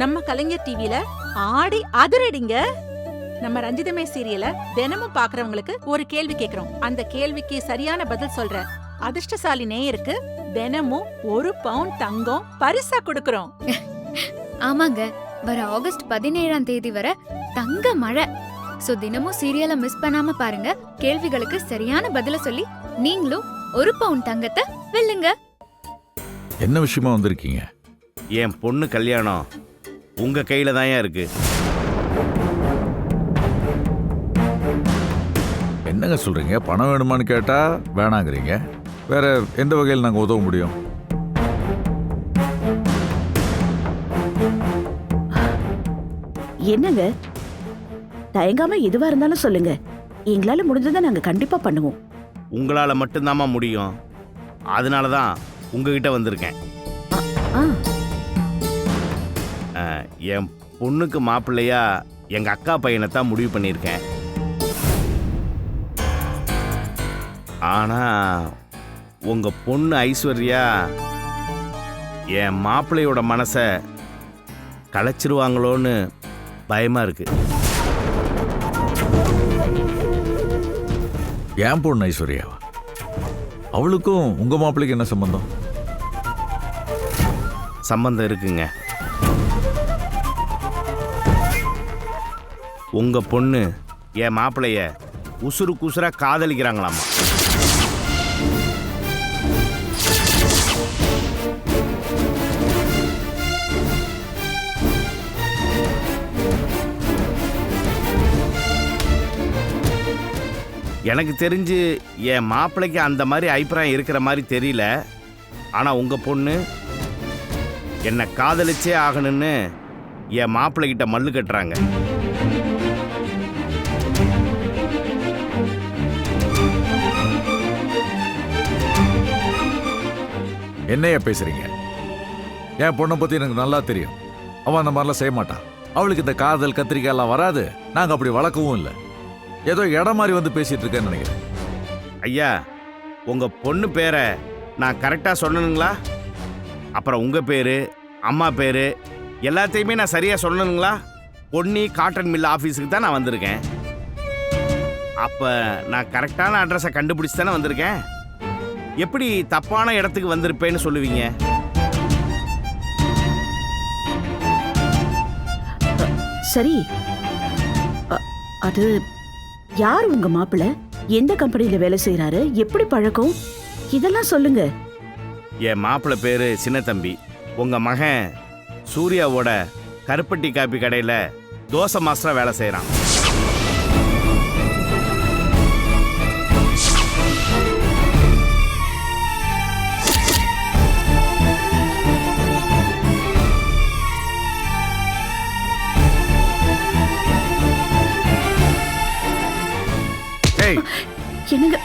நம்ம கலைஞர் டிவில ஆடி அதிரடிங்க. நம்ம ரஞ்சிதமே சீரியல தினமும் பாக்குறவங்களுக்கு ஒரு கேள்வி கேக்குறோம். அந்த கேள்விக்கு சரியான பதில் சொல்ற அதிர்ஷ்டசாலி நேயருக்கு தினமும் ஒரு பவுன் தங்கம் பரிசா கொடுக்கறோம். ஆமாங்க. வர ஆகஸ்ட் பதினேழாம் தேதி வரை தங்க மழை. சோ தினமும் சீரியலை மிஸ் பண்ணாம பாருங்க. கேள்விகளுக்கு சரியான பதில சொல்லி நீங்களும் ஒரு பவுன் தங்கத்தை வெல்லுங்க. என்ன விஷயமா வந்திருக்கீங்க? என் பொண்ணு கல்யாணம். உங்க கையில தான் இருக்கு. என்னங்க சொல்றீங்க? பணம் வேணுமான்னு கேட்டா வேணாங்கிறீங்க. வேற எந்த வகையில் நாங்கள் உதவ முடியும்? என்னங்க? தயங்காம எதுவா இருந்தாலும் சொல்லுங்க. எங்களால முடிஞ்சதை நாங்க கண்டிப்பா பண்ணுவோம். உங்களால மட்டும்தாம்மா முடியும். அதனால தான் உங்ககிட்ட வந்திருக்கேன். ஆ. என் பொண்ணுக்கு மாப்பிள்ளையா எங்க அக்கா பையனை தான் முடிவு பண்ணியிருக்கேன். ஆனா உங்க பொண்ணு ஐஸ்வர்யா என் மாப்பிள்ளையோட மனசை கலைச்சிருவாங்களோன்னு பயமா இருக்கு. ஏன் பொண்ணு ஐஸ்வர்யாவா? அவளுக்கும் உங்க மாப்பிள்ளைக்கு என்ன சம்பந்தம்? சம்பந்தம் இருக்குங்க. உங்கள் பொண்ணு என் மாப்பிளைய உசுறு குசுராக காதலிக்கிறாங்களாமா? எனக்கு தெரிஞ்சு என் மாப்பிள்ளைக்கு அந்த மாதிரி அபிப்பிராயம் இருக்கிற மாதிரி தெரியல. ஆனால் உங்கள் பொண்ணு என்னை காதலிச்சே ஆகணும்னு என் மாப்பிள்ளை கிட்ட மல்லு கட்டுறாங்க. என்னையா பேசுறீங்க? என் பொண்ணை பத்தி எனக்கு நல்லா தெரியும். அவன் அந்த மாதிரிலாம் செய்ய மாட்டான் அவளுக்கு இந்த காதல் கத்திரிக்காய் எல்லாம் வராது. நாங்க அப்படி வளர்க்கவும் இல்லை. ஏதோ இடம் மாதிரி வந்து பேசிட்டு இருக்கேன்னு நினைக்கிறேன். ஐயா உங்க பொண்ணு பேரை நான் கரெக்டாக சொல்லணுங்களா? அப்புறம் உங்க பேரு அம்மா பேரு எல்லாத்தையுமே நான் சரியா சொல்லணுங்களா? பொன்னி காட்டன் மில் ஆஃபீஸுக்கு தான் நான் வந்திருக்கேன். அப்போ நான் கரெக்டான அட்ரஸை கண்டுபிடிச்சி தானே வந்திருக்கேன்? எப்படி தப்பான இடத்துக்கு வந்திருப்பேன்னு சொல்லுவீங்க? சரி. அ- அது யார் உங்க மாப்பிள்ள எந்த கம்பெனில வேலை செய்யறாரு எப்படி பழக்கம்? இதெல்லாம் சொல்லுங்க. என் மாப்பிள்ளை பேரு சின்ன தம்பி உங்க மகன் சூர்யாவோட கருப்பட்டி காப்பி கடையில் தோசை மாஸ்டரா வேலை செய்கிறான் என்னங்க?